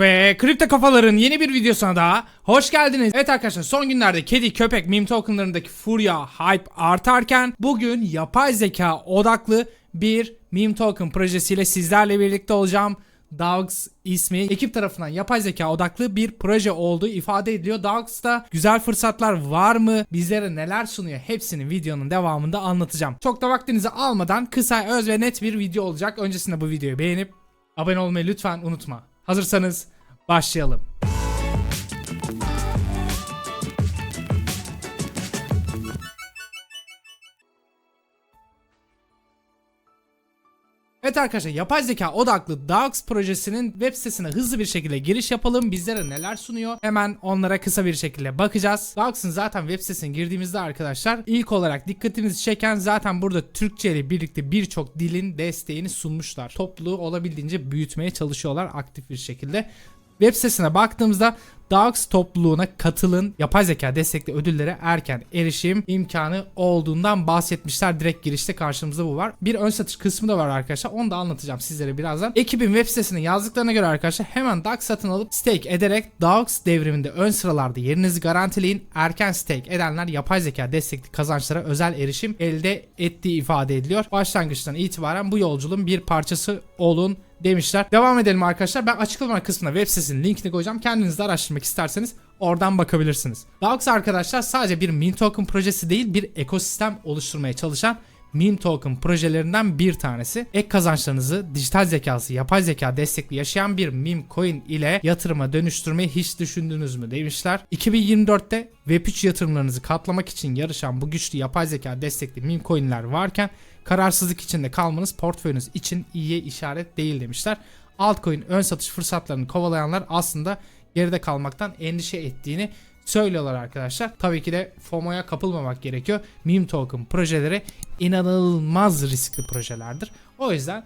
Ve Kripto Kafaların yeni bir videosuna daha hoş geldiniz. Evet arkadaşlar son günlerde kedi, köpek, meme tokenlarındaki furya, hype artarken bugün yapay zeka odaklı bir meme token projesiyle sizlerle birlikte olacağım. Dogs ismi ekip tarafından yapay zeka odaklı bir proje olduğu ifade ediliyor. Dogs'ta güzel fırsatlar var mı? Bizlere neler sunuyor? Hepsini videonun devamında anlatacağım. Çok da vaktinizi almadan kısa, öz ve net bir video olacak. Öncesinde bu videoyu beğenip abone olmayı lütfen unutma. Hazırsanız başlayalım. Evet arkadaşlar yapay zeka odaklı Dogs projesinin web sitesine hızlı bir şekilde giriş yapalım. Bizlere neler sunuyor? Hemen onlara kısa bir şekilde bakacağız. Dogs'ın zaten web sitesine girdiğimizde arkadaşlar ilk olarak dikkatimizi çeken zaten burada Türkçe ile birlikte birçok dilin desteğini sunmuşlar. Topluluğu olabildiğince büyütmeye çalışıyorlar aktif bir şekilde. Web sitesine baktığımızda Dogs topluluğuna katılın yapay zeka destekli ödüllere erken erişim imkanı olduğundan bahsetmişler. Direkt girişte karşımızda bu var. Bir ön satış kısmı da var arkadaşlar. Onu da anlatacağım sizlere birazdan. Ekibin web sitesine yazdıklarına göre arkadaşlar hemen Dogs satın alıp stake ederek Dogs devriminde ön sıralarda yerinizi garantileyin. Erken stake edenler yapay zeka destekli kazançlara özel erişim elde ettiği ifade ediliyor. Başlangıçtan itibaren bu yolculuğun bir parçası olun demişler. Devam edelim arkadaşlar. Ben açıklama kısmına web sitesinin linkini koyacağım. Kendiniz de araştırmak isterseniz oradan bakabilirsiniz. Dogs arkadaşlar sadece bir meme token projesi değil bir ekosistem oluşturmaya çalışan meme token projelerinden bir tanesi. Ek kazançlarınızı dijital zekası, yapay zeka destekli yaşayan bir meme coin ile yatırıma dönüştürmeyi hiç düşündünüz mü demişler. 2024'te Web3 yatırımlarınızı katlamak için yarışan bu güçlü yapay zeka destekli meme coinler varken kararsızlık içinde kalmanız portföyünüz için iyiye işaret değil demişler. Altcoin ön satış fırsatlarını kovalayanlar aslında geride kalmaktan endişe ettiğini söylüyorlar arkadaşlar. Tabii ki de FOMO'ya kapılmamak gerekiyor. Meme token projeleri inanılmaz riskli projelerdir. O yüzden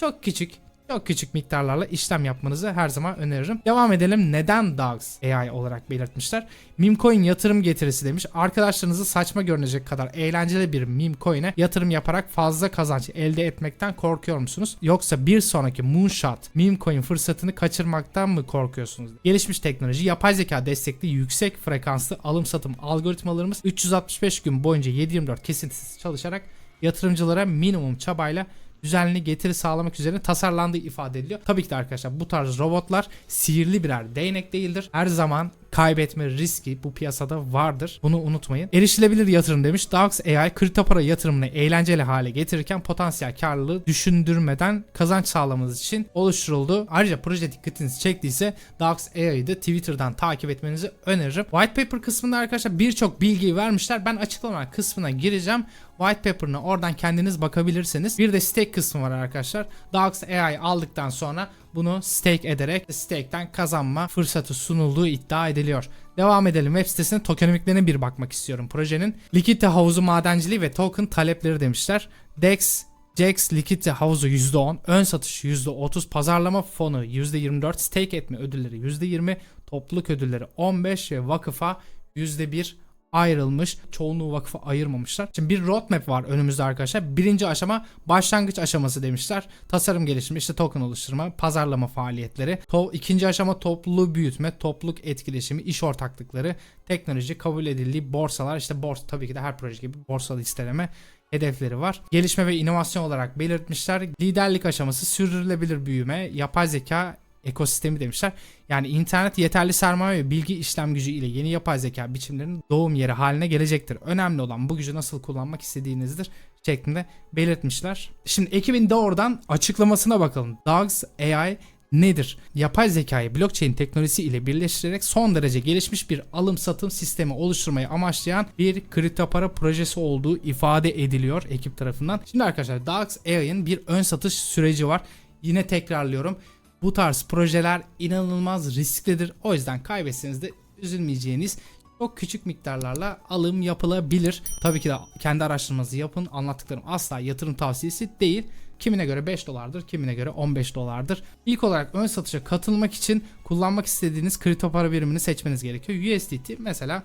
çok küçük çok küçük miktarlarla işlem yapmanızı her zaman öneririm. Devam edelim. Neden Dogs AI olarak belirtmişler? Meme yatırım getirisi demiş. Arkadaşlarınızı saçma görünecek kadar eğlenceli bir meme yatırım yaparak fazla kazanç elde etmekten korkuyor musunuz? Yoksa bir sonraki moonshot meme fırsatını kaçırmaktan mı korkuyorsunuz? Gelişmiş teknoloji, yapay zeka destekli yüksek frekanslı alım satım algoritmalarımız 365 gün boyunca 7/24 kesintisiz çalışarak yatırımcılara minimum çabayla düzenli getiri sağlamak üzere tasarlandığı ifade ediliyor. Tabii ki de arkadaşlar bu tarz robotlar sihirli birer değnek değildir. Her zaman kaybetme riski bu piyasada vardır. Bunu unutmayın. Erişilebilir yatırım demiş. Dogs AI kripto para yatırımını eğlenceli hale getirirken potansiyel karlılığı düşündürmeden kazanç sağlamanız için oluşturuldu. Ayrıca proje dikkatinizi çektiyse Dogs AI'yı da Twitter'dan takip etmenizi öneririm. White paper kısmında arkadaşlar birçok bilgiyi vermişler. Ben açıklama kısmına gireceğim. White paper'ına oradan kendiniz bakabilirsiniz. Bir de stake kısmı var arkadaşlar. Dogs AI aldıktan sonra bunu stake ederek stake'ten kazanma fırsatı sunulduğu iddia ediliyor. Devam edelim. Web sitesinin tokenomiklerine bir bakmak istiyorum projenin. Likidite havuzu madenciliği ve token talepleri demişler. DEX Jax likidite havuzu %10, ön satış %30, pazarlama fonu %24, stake etme ödülleri %20, topluluk ödülleri 15 ve vakıfa %1 ayrılmış. Çoğunluğu vakıfa ayırmamışlar. Şimdi bir roadmap var önümüzde arkadaşlar. Birinci aşama başlangıç aşaması demişler. Tasarım geliştirme, işte token oluşturma, pazarlama faaliyetleri. To ikinci aşama topluluğu büyütme, topluluk etkileşimi, iş ortaklıkları, teknoloji, kabul edildiği borsalar. İşte borsa tabii ki de her proje gibi borsa listeleme hedefleri var. Gelişme ve inovasyon olarak belirtmişler. Liderlik aşaması, sürdürülebilir büyüme, yapay zeka, ekosistemi demişler. Yani internet yeterli sermaye ve bilgi işlem gücü ile yeni yapay zeka biçimlerinin doğum yeri haline gelecektir. Önemli olan bu gücü nasıl kullanmak istediğinizdir şeklinde belirtmişler. Şimdi ekibin doğrudan açıklamasına bakalım. Dogs AI nedir? Yapay zekayı blockchain teknolojisi ile birleştirerek son derece gelişmiş bir alım satım sistemi oluşturmayı amaçlayan bir kripto para projesi olduğu ifade ediliyor ekip tarafından. Şimdi arkadaşlar Dogs AI'ın bir ön satış süreci var. Yine tekrarlıyorum. Bu tarz projeler inanılmaz risklidir. O yüzden kaybetseniz de üzülmeyeceğiniz çok küçük miktarlarla alım yapılabilir. Tabii ki de kendi araştırmanızı yapın. Anlattıklarım asla yatırım tavsiyesi değil. Kimine göre 5 dolardır, kimine göre 15 dolardır. İlk olarak ön satışa katılmak için kullanmak istediğiniz kripto para birimini seçmeniz gerekiyor. USDT mesela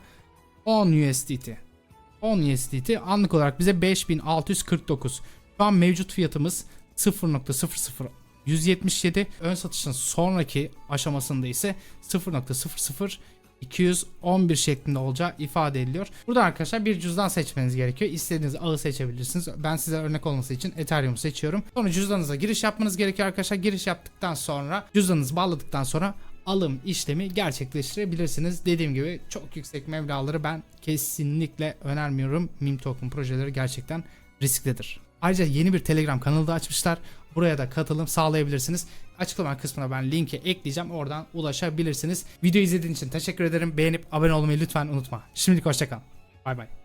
10 USDT. 10 USDT anlık olarak bize 5649. Şu an mevcut fiyatımız 0.00 177. Ön satışın sonraki aşamasında ise 0.00 211 şeklinde olacağı ifade ediliyor. Burada arkadaşlar bir cüzdan seçmeniz gerekiyor. İstediğiniz ağı seçebilirsiniz. Ben size örnek olması için Ethereum seçiyorum. Sonra cüzdanınıza giriş yapmanız gerekiyor arkadaşlar. Giriş yaptıktan sonra cüzdanınızı bağladıktan sonra alım işlemi gerçekleştirebilirsiniz. Dediğim gibi çok yüksek meblağları ben kesinlikle önermiyorum. Meme token projeleri gerçekten risklidir. Ayrıca yeni bir Telegram kanalı da açmışlar. Buraya da katılım sağlayabilirsiniz. Açıklama kısmına ben linki ekleyeceğim. Oradan ulaşabilirsiniz. Video izlediğin için teşekkür ederim. Beğenip abone olmayı lütfen unutma. Şimdilik hoşçakal. Bay bay.